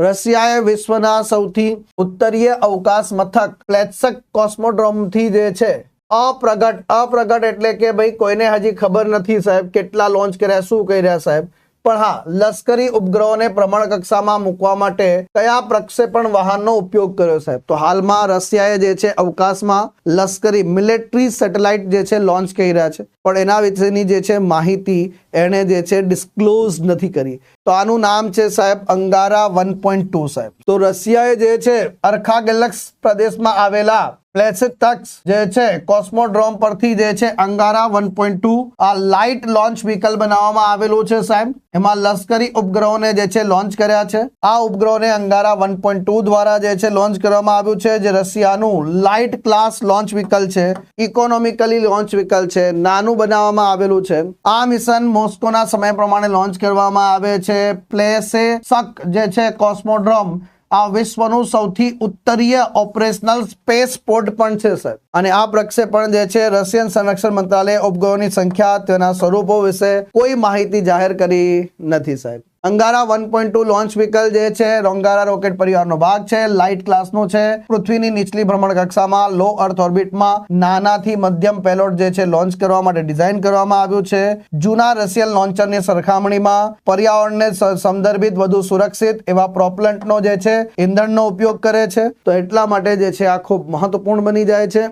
રશિયાએ વિશ્વના સૌથી ઉત્તરીય અવકાશ મથક પ્લેત્સક કોસ્મોડ્રોમથી જે છે, અપ્રગટ અપ્રગટ એટલે કે ભાઈ કોઈને હજી ખબર નથી સાહેબ કેટલા લોન્ચ કર્યા, શું કર્યા સાહેબ? પણ હા, લશ્કરી ઉપગ્રહોને પ્રમાણ કક્ષામાં મૂકવા માટે કયા પ્રક્ષેપણ વાહનનો ઉપયોગ કર્યો સાહેબ તો હાલમાં રશિયાએ જે છે, અવકાશમાં લશ્કરી મિલિટરી સેટેલાઇટ જે છે, લોન્ચ કરી રહ્યા છે. પણ એના વિશેની જે છે, માહિતી એણે જે છે, ડિસ્ક્લોઝ નથી કરી. તો આનું નામ છે સાહેબ અંગારા વન સાહેબ. તો રશિયાએ જે છે અરખા ગેલેક્સ પ્રદેશમાં આવેલા પ્લેસેટક્સ જે છે, કોસ્મોડ્રોમ પરથી જે છે, અંગારા વન પોઈન્ટ ટુ આ લાઇટ લોન્ચ વ્હીકલ બનાવવામાં આવેલું છે સાહેબ. એમાં લશ્કરી ઉપગ્રહોને જે છે લોન્ચ કર્યા છે. આ ઉપગ્રહોને અંગારા વન દ્વારા જે છે લોન્ચ કરવામાં આવ્યું છે, જે રશિયાનું લાઇટ ક્લાસ લોન્ચ વ્હીકલ છે, ઇકોનોમિકલી લોન્ચ વ્હીકલ છે, નાનું બનાવવામાં આવેલું છે. આ મિશન મોસ્કોના સમય પ્રમાણે લોન્ચ કરવામાં આવે છે. પ્લેસે સક જે છે કોસ્મોડ્રોમ આ વિશ્વનું સૌથી ઉત્તરીય ઓપરેશનલ સ્પેસ પોર્ટ પણ છે, સર. અને આ પ્રક્ષેપણ જે છે રશિયન સંરક્ષણ મંત્રાલયે ઉપગ્રહોની સંખ્યા, તેના સ્વરૂપો વિશે કોઈ માહિતી જાહેર કરી નથી, સાહેબ. Angara one point two launch vehicle જે છે, રોંગારા રોકેટ પરિવારનો ભાગ છે લાઇટ ક્લાસનું છે. પૃથ્વીની નીચલી ભ્રમણ કક્ષામાં લો અર્થ ઓર્બિટમાં નાનાથી મધ્યમ પેલોટ જે છે લોન્ચ કરવા માટે ડિઝાઇન કરવામાં આવ્યું છે. જૂના રશિયન લોન્ચરની સરખામણીમાં પર્યાવરણને સંદર્ભિત વધુ સુરક્ષિત એવા પ્રોપલન્ટનો જે છે, ઇંધણનો ઉપયોગ કરે છે. તો એટલા માટે જે છે, આ ખૂબ મહત્વપૂર્ણ બની જાય છે.